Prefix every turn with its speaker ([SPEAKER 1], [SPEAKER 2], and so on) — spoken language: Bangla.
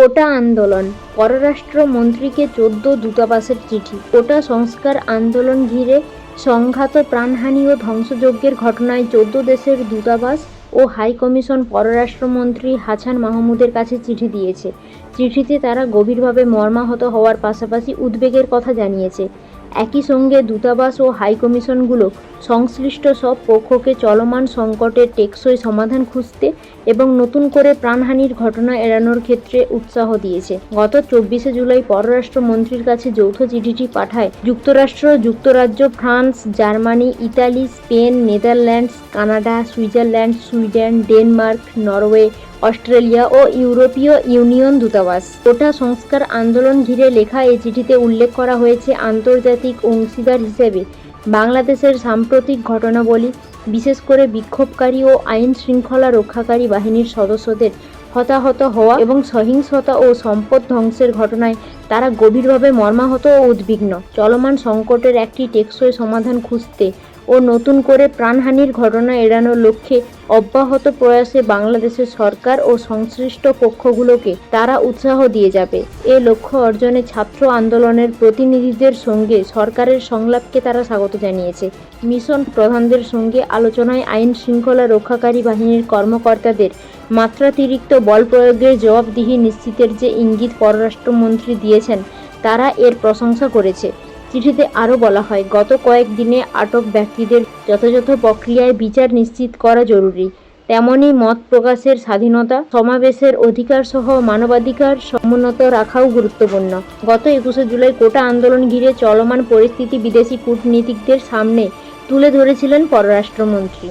[SPEAKER 1] কোটা আন্দোলন। পররাষ্ট্র মন্ত্রীকে চোদ্দ দূতাবাসের চিঠি। কোটা সংস্কার আন্দোলন ঘিরে সংঘাত, প্রাণহানি ও ধ্বংসযজ্ঞের ঘটনায় চোদ্দ দেশের দূতাবাস ও হাই কমিশন পররাষ্ট্রমন্ত্রী হাছান মাহমুদের কাছে চিঠি দিয়েছে। চিঠিতে তারা গভীরভাবে মর্মাহত হওয়ার পাশাপাশি উদ্বেগের কথা জানিয়েছে। একই সঙ্গে দূতাবাস ও হাই কমিশনগুলো সংশ্লিষ্ট সব পক্ষকে চলমান সংকটের টেকসই সমাধান খুঁজতে এবং নতুন করে প্রাণহানির ঘটনা এড়ানোর ক্ষেত্রে উৎসাহ দিয়েছে। গত চব্বিশে জুলাই পররাষ্ট্রমন্ত্রীর কাছে যৌথ চিঠিটি পাঠায় যুক্তরাষ্ট্র, যুক্তরাজ্য, France, Germany, Italy, Spain, Netherlands, Canada, Switzerland, Sweden, Denmark, Norway Australia ও ইউরোপীয় ইউনিয়ন দূতাবাস। কোটা সংস্কার আন্দোলন ঘিরে লেখা এই চিঠিতে উল্লেখ করা হয়েছে আন্তর্জাতিক অংশীদার হিসেবে। বাংলাদেশের সাম্প্রতিক ঘটনাবলী, বিশেষ করে বিক্ষোভকারী ও আইন শৃঙ্খলা রক্ষাকারী বাহিনীর সদস্যদের হতাহত হওয়া এবং সহিংসতা ও সম্পদ ধ্বংসের ঘটনায় তারা গভীরভাবে মর্মাহত ও উদ্বিগ্ন। চলমান সংকটের একটি টেকসই সমাধান খুঁজতে ও নতুন করে প্রাণহানির ঘটনা এড়ানোর লক্ষ্যে অব্যাহত প্রয়াসে বাংলাদেশের সরকার ও সংশ্লিষ্ট পক্ষগুলোকে তারা উৎসাহ দিয়ে যাবে। এ লক্ষ্য অর্জনে ছাত্র আন্দোলনের প্রতিনিধিদের সঙ্গে সরকারের সংলাপকে তারা স্বাগত জানিয়েছে। মিশন প্রধানদের সঙ্গে আলোচনায় আইন শৃঙ্খলা রক্ষাকারী বাহিনীর কর্মকর্তাদের মাত্রাতিরিক্ত বল প্রয়োগের জবাবদিহি নিশ্চিতের যে ইঙ্গিত পররাষ্ট্রমন্ত্রী দিয়েছেন, তারা এর প্রশংসা করেছে। চিঠিতে আরও বলা হয়, গত কয়েকদিনে আটক ব্যক্তিদের যথাযথ প্রক্রিয়ায় বিচার নিশ্চিত করা জরুরি। তেমনই মত প্রকাশের স্বাধীনতা, সমাবেশের অধিকার সহ মানবাধিকার সমুন্নত রাখাও গুরুত্বপূর্ণ। গত একুশে জুলাই কোটা আন্দোলন ঘিরে চলমান পরিস্থিতি বিদেশি কূটনীতিকদের সামনে তুলে ধরেছিলেন পররাষ্ট্রমন্ত্রী।